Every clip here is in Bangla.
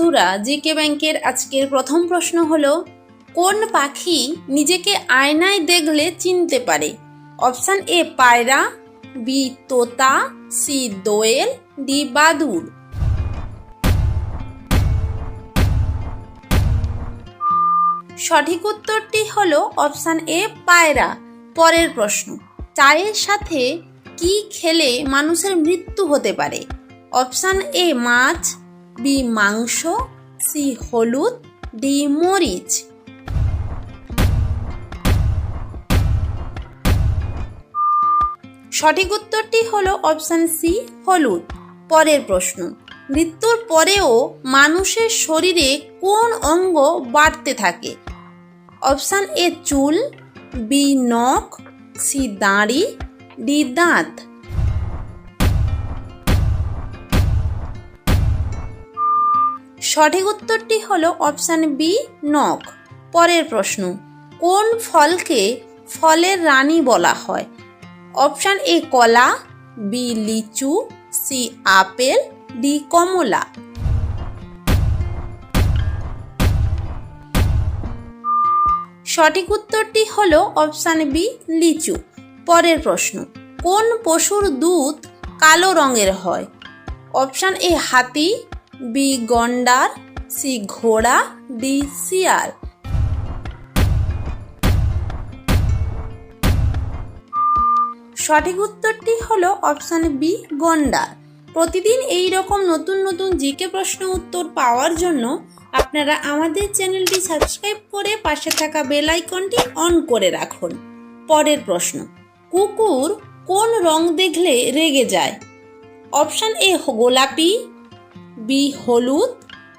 বন্ধুরা, জিকে ব্যাংকের আজকের প্রথম প্রশ্ন হলো, কোন পাখি নিজেকে আয়নায় দেখলে চিনতে পারে? অপশান এ, পায়রা, বি, তোতা, সি, দোয়েল, ডি বাদুর সঠিক উত্তরটি হলো অপশান এ, পায়রা। পরের প্রশ্ন, চায়ের সাথে কি খেলে মানুষের মৃত্যু হতে পারে? অপশান এ, মাছ বি মাংস, সি হলুদ ডি মরিচ। সঠিক উত্তরটি হলো অপশান সি, হলুদ। পরের প্রশ্ন, মৃত্যুর পরেও মানুষের শরীরে কোন অঙ্গ বাড়তে থাকে? অপশান এ চুল, বি নখ, সি দাঁড়ি, ডি দাঁত। সঠিক উত্তরটি হলো অপশান বি, নখ। পরের প্রশ্ন, কোন ফলকে ফলের রানী বলা হয়? অপশান এ, কলা, বি, লিচু, সি, আপেল, ডি, কমলা। সঠিক উত্তরটি হলো অপশান বি, লিচু। পরের প্রশ্ন, কোন পশুর দুধ কালো রঙের হয়? অপশান এ, হাতি বি গন্ডার, সি ঘোড়া, ডি শিয়াল। সঠিক উত্তরটি হলো অপশান বি, গন্ডার। প্রতিদিন এই রকম নতুন নতুন জিকে প্রশ্ন উত্তর পাওয়ার জন্য আপনারা আমাদের চ্যানেলটি সাবস্ক্রাইব করে পাশে থাকা বেল আইকনটি অন করে রাখুন। পরের প্রশ্ন, কুকুর কোন রং দেখলে রেগে যায়? অপশান এ গোলাপি বি হলুদ,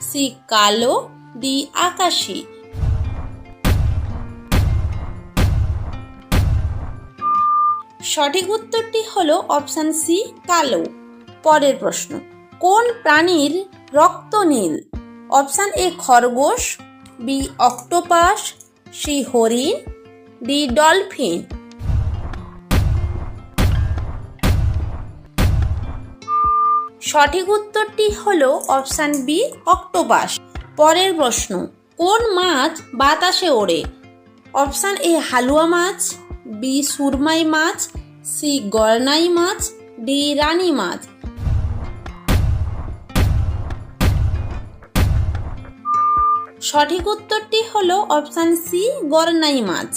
সি কালো, ডি আকাশি। সঠিক উত্তরটি হলো অপশান সি, কালো। পরের প্রশ্ন, কোন প্রাণীর রক্ত নীল? অপশান এ, খরগোশ, বি, অক্টোপাস, সি, হরিণ, ডি, ডলফিন। সঠিক উত্তরটি হলো অপশান বি অক্টোপাস পরের প্রশ্ন, কোন মাছ বাতাসে ওড়ে? অপশান এ, হালুয়া মাছ, বি, সুরমাই মাছ, সি গরনাই মাছ, ডি রানী মাছ। সঠিক উত্তরটি হলো অপশান সি গরনাই মাছ।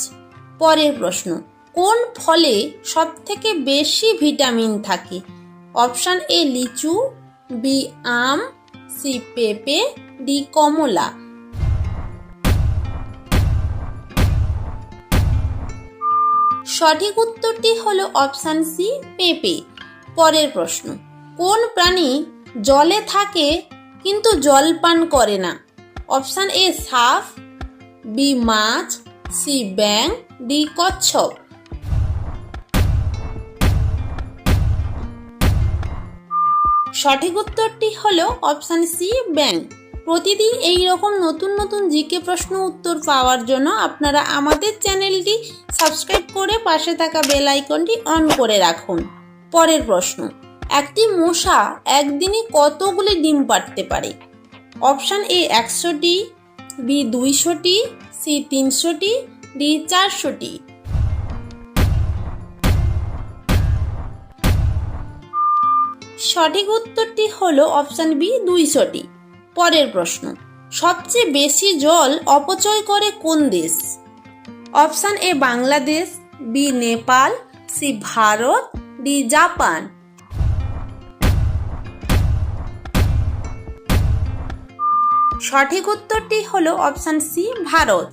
পরের প্রশ্ন, কোন ফলে সব থেকে বেশি ভিটামিন থাকে? অপশান এ লিচু, বি আম, সি পেঁপে, ডি কমলা। সঠিক উত্তরটি হলো অপশান সি, পেঁপে। পরের প্রশ্ন, কোন প্রাণী জলে থাকে কিন্তু জল পান করে না? অপশান এ সাফ, বি মাছ, সি ব্যাং ডি কচ্ছপ। সঠিক উত্তরটি হলো অপশান সি ব্যাং প্রতিদিন এই রকম নতুন নতুন জিকে প্রশ্ন উত্তর পাওয়ার জন্য আপনারা আমাদের চ্যানেলটি সাবস্ক্রাইব করে পাশে থাকা বেল আইকনটি অন করে রাখুন। পরের প্রশ্ন, একটি মশা একদিনে কতগুলি ডিম পাড়তে পারে? অপশান এ একশোটি বি দুইশোটি সি তিনশোটি ডি চারশোটি। সঠিক উত্তরটি হল অপশান বি, দুইশোটি। পরের প্রশ্ন, সবচেয়ে বেশি জল অপচয় করে কোন দেশ? Option A, Bangladesh, B, Nepal, C, Bharat, D, Japan. সঠিক উত্তরটি হলো অপশান সি, ভারত।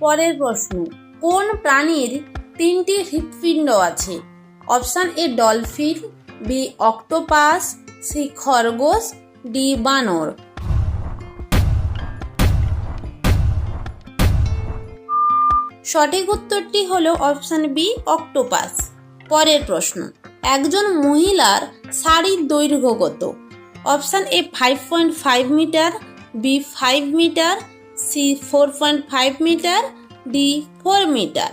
পরের প্রশ্ন, কোন প্রাণীর তিনটি হৃৎপিণ্ড আছে? Option A, dolphin B octopus, C খরগোশ, ডি বানর। সঠিক উত্তরটি হলো অপশান বি, অক্টোপাস। পরের প্রশ্ন, একজন মহিলার শাড়ির দৈর্ঘ্য কত? Option A five point five metre, B five metre, C four point five metre, D four metre.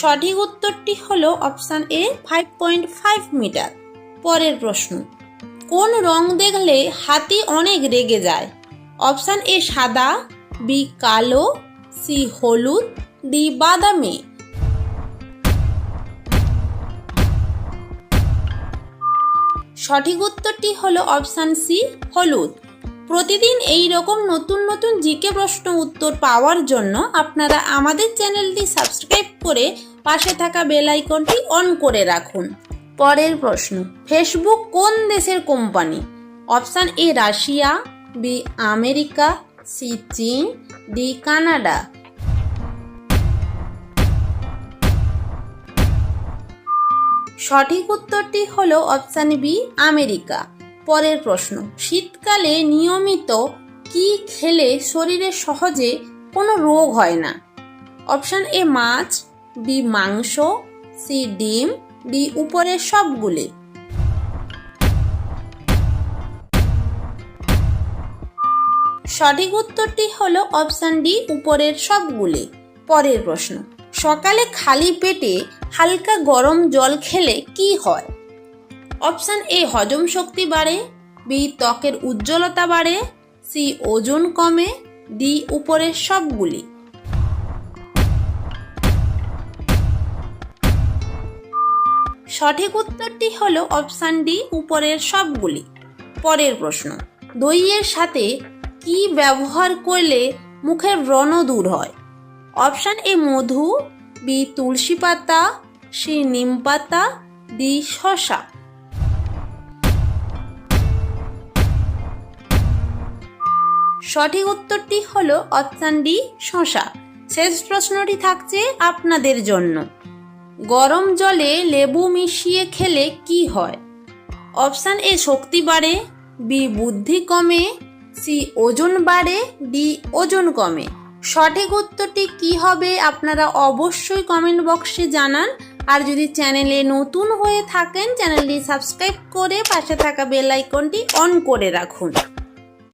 সঠিক উত্তরটি হল option A five point five metre. পরের প্রশ্ন, কোন রং দেখলে হাতি অনেক রেগে যায়? অপশান এ, সাদা, বি, কালো, সি, হলুদ, ডি, বাদামি। সঠিক উত্তরটি হলো অপশান সি, হলুদ। প্রতিদিন এই রকম নতুন নতুন জিকে প্রশ্ন উত্তর পাওয়ার জন্য আপনারা আমাদের চ্যানেলটি সাবস্ক্রাইব করে পাশে থাকা বেল আইকনটি অন করে রাখুন। পরের প্রশ্ন, ফেসবুক কোন দেশের company? Option A, Russia, B, America, C, চীন, ডি, কানাডা। সঠিক উত্তরটি হলো অপশান বি, আমেরিকা। পরের প্রশ্ন। শীতকালে নিয়মিত কি খেলে শরীরে সহজে কোনো রোগ হয় না? অপশান এ মাছ, বি মাংস, সি ডিম, ডি উপরের সবগুলি। সঠিক উত্তরটি হলো অপশান ডি, উপরের সবগুলি। পরের প্রশ্ন, সকালে খালি পেটে হালকা গরম জল খেলে কি হয়? অপশান এ, হজম শক্তি বাড়ে, বি, ত্বকের উজ্জ্বলতা বাড়ে, সি, ওজন কমে, ডি উপরের সবগুলি। সঠিক উত্তরটি হলো অপশান ডি, উপরের সবগুলি। পরের প্রশ্ন, দইয়ের সাথে কি ব্যবহার করলে মুখের ব্রণ দূর হয়? অপশান এ, মধু, বি, তুলসী পাতা, সি, নিম পাতা, ডি শশা সঠিক উত্তরটি হলো অপশান ডি, শশা। শেষ প্রশ্নটি থাকছে আপনাদের জন্য। গরম জলে লেবু মিশিয়ে খেলে কি হয়? অপশান এ, শক্তি বাড়ে, বি, বুদ্ধি কমে, সি, ওজন বাড়ে, ডি, ওজন কমে। সঠিক উত্তরটি কি হবে আপনারা অবশ্যই কমেন্ট বক্সে জানান। আর যদি চ্যানেলে নতুন হয়ে থাকেন, চ্যানেলটি সাবস্ক্রাইব করে পাশে থাকা বেল আইকনটি অন করে রাখুন।